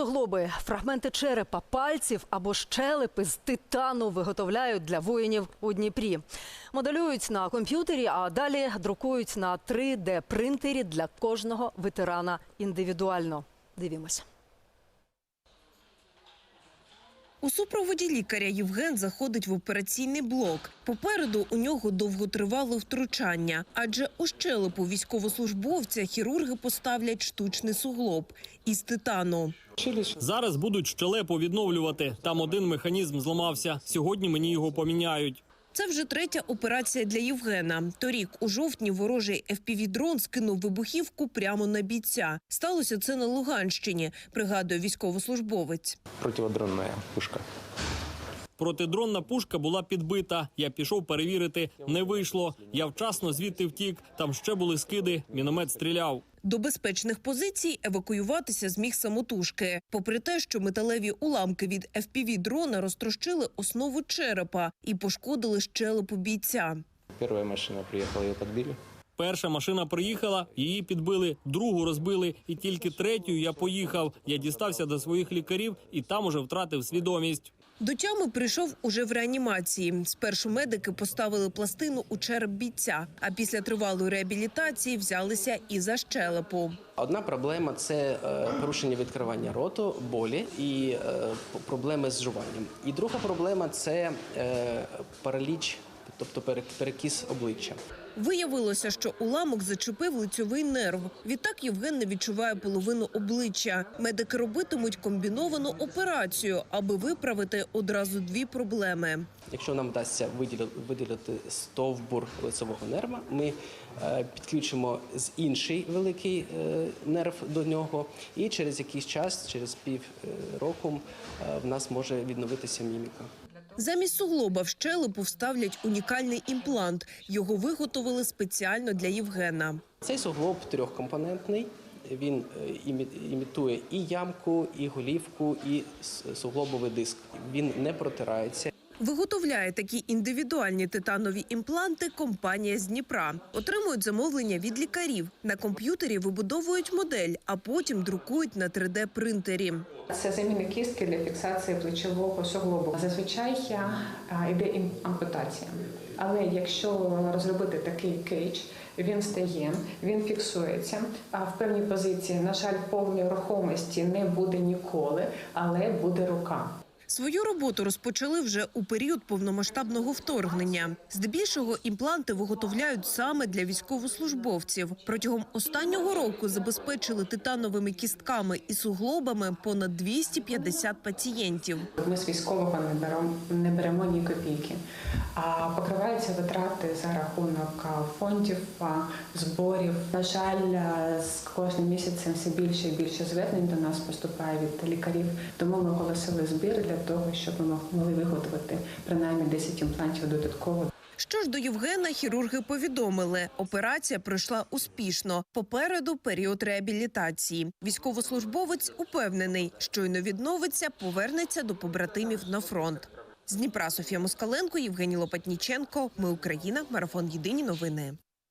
суглоби, фрагменти черепа, пальців або щелепи з титану виготовляють для воїнів у Дніпрі. Моделюють на комп'ютері, а далі друкують на 3D-принтері для кожного ветерана індивідуально. Дивімося. У супроводі лікаря Євген заходить в операційний блок. Попереду у нього довготривале втручання, адже у щелепу військовослужбовця хірурги поставлять штучний суглоб із титану. Зараз будуть щелепу відновлювати. Там один механізм зламався. Сьогодні мені його поміняють. Це вже третя операція для Євгена. Торік у жовтні ворожий FPV-дрон скинув вибухівку прямо на бійця. Сталося це на Луганщині, пригадує військовослужбовець. Противодронна пушка. Протидронна пушка була підбита. Я пішов перевірити. Не вийшло. Я вчасно звідти втік. Там ще були скиди. Міномет стріляв. До безпечних позицій евакуюватися зміг самотужки. Попри те, що металеві уламки від FPV-дрона розтрощили основу черепа і пошкодили щелепу бійця. Первая машина приехала, ее подбили. Перша машина приїхала, її підбили, другу розбили, і тільки третю я поїхав. Я дістався до своїх лікарів і там уже втратив свідомість. До тями прийшов уже в реанімації. Спершу медики поставили пластину у череп бійця, а після тривалої реабілітації взялися і за щелепу. Одна проблема це е, порушення відкривання роту, болі і е, проблеми з жуванням. І друга проблема це е, параліч, тобто пере- перекіс обличчя. Виявилося, що уламок зачепив лицьовий нерв. Відтак Євген не відчуває половину обличчя. Медики робитимуть комбіновану операцію, аби виправити одразу дві проблеми. Якщо нам вдасться виділити, стовбур лицевого нерва, ми е, підключимо з інший великий е, нерв до нього, і через якийсь час, через пів е, року, в нас може відновитися міміка. Замість суглоба в щелепу вставлять унікальний імплант. Його виготовили спеціально для Євгена. Цей суглоб трьохкомпонентний. Він е, імітує і ямку, і голівку, і суглобовий диск. Він не протирається. Виготовляє такі індивідуальні титанові імпланти компанія з Дніпра. Отримують замовлення від лікарів. На комп'ютері вибудовують модель, а потім друкують на 3D-принтері. Це заміна кістки для фіксації плечового суглобу. Зазвичай а, йде ім- ампутація. Але якщо розробити такий кейдж, він стає, він фіксується. А в певній позиції, на жаль, повної рухомості не буде ніколи, але буде рука. Свою роботу розпочали вже у період повномасштабного вторгнення. Здебільшого імпланти виготовляють саме для військовослужбовців. Протягом останнього року забезпечили титановими кістками і суглобами понад 250 пацієнтів. Ми з військового не беремо, не беремо ні копійки, а покриваються витрати за рахунок фондів, зборів. На жаль, з кожним місяцем все більше і більше звернень до нас поступає від лікарів. Тому ми оголосили збір для того, щоб ми могли виготовити принаймні 10 імплантів додатково Що ж до Євгена, хірурги повідомили, операція пройшла успішно. Попереду період реабілітації. Військовослужбовець упевнений, щойно відновиться, повернеться до побратимів на фронт. З Дніпра Софія Москаленко, Євгеній Лопатніченко. Ми Україна. Марафон Єдині новини.